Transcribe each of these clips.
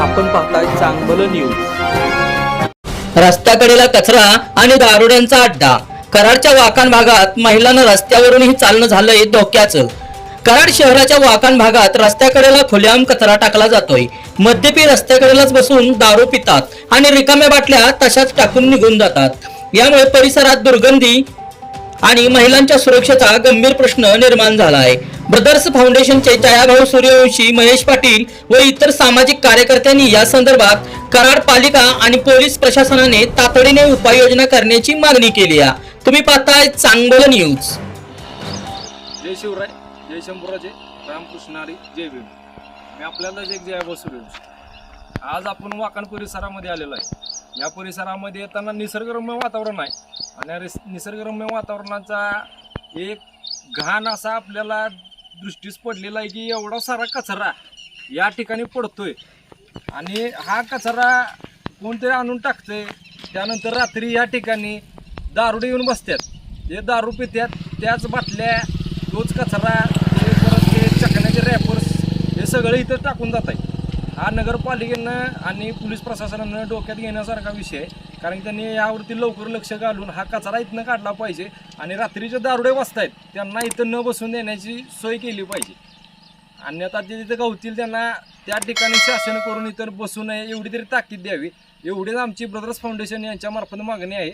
आपण पाहताय चांगलं न्यूज रस्त्याकडेला कचरा आणि दारुड्यांचा अड्डा. कराडच्या वाकाण भागात महिलांना रस्त्यावरूनही चालणं झालंय धोक्याचं. कराड शहराच्या वाकाण भागात रस्त्याकडेला खुलेआम कचरा टाकला जातोय. मद्यपी रस्त्याकडेलाच बसून दारू पितात आणि रिकाम्या बाटल्या तशाच टाकून निघून जातात. यामुळे परिसरात दुर्गंधी आणि महिलांच्या सुरक्षेचा गंभीर प्रश्न निर्माण झाला आहे ब्रदर्स फाउंडेशनचे छायाभाऊ सूर्यवंशी महेश पाटील व इतर सामाजिक कार्यकर्त्यांनी या संदर्भात कराड पालिका आणि पोलीस प्रशासनाने तातडीने उपाययोजना करण्याची मागणी केली आहे. तुम्ही पाहताय चांगलं न्यूज. जय शिवराय जय शंभूराजे रामकृष्ण हरी जय भीम. मी आपल्याला एक जय बसू आज आपण वाकण परिसरामध्ये आलेलो आहे. या परिसरामध्ये येताना निसर्गरम्य वातावरण आहे आणि निसर्गरम्य वातावरणाचा एक घाण असा आपल्याला दृष्टीस पडलेला आहे की एवढा सारा कचरा या ठिकाणी पडतोय. आणि हा कचरा कोणतरी आणून टाकतंय त्यानंतर रात्री या ठिकाणी दारुडे येऊन बसतात ते दारू पितात त्याच बाटल्या तोच कचरा ते परत ते चकण्याचे रॅपर्स हे सगळं इथं टाकून जात आहे हा नगरपालिकेनं आणि पोलीस प्रशासनानं डोक्यात घेण्यासारखा विषय आहे. कारण की त्यांनी यावरती लवकर लक्ष घालून हा कचरा इथनं काढला पाहिजे आणि रात्रीचे दारुडे बसतायत त्यांना इथं न बसून देण्याची सोय केली पाहिजे. अन्यथा ते तिथे गवतील त्यांना त्या ठिकाणी शासन करून इतर बसू नये एवढी तरी ताकीद द्यावी. एवढीच आमची ब्रदर्स फाउंडेशन यांच्यामार्फत मागणी आहे.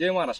जय महाराष्ट्र.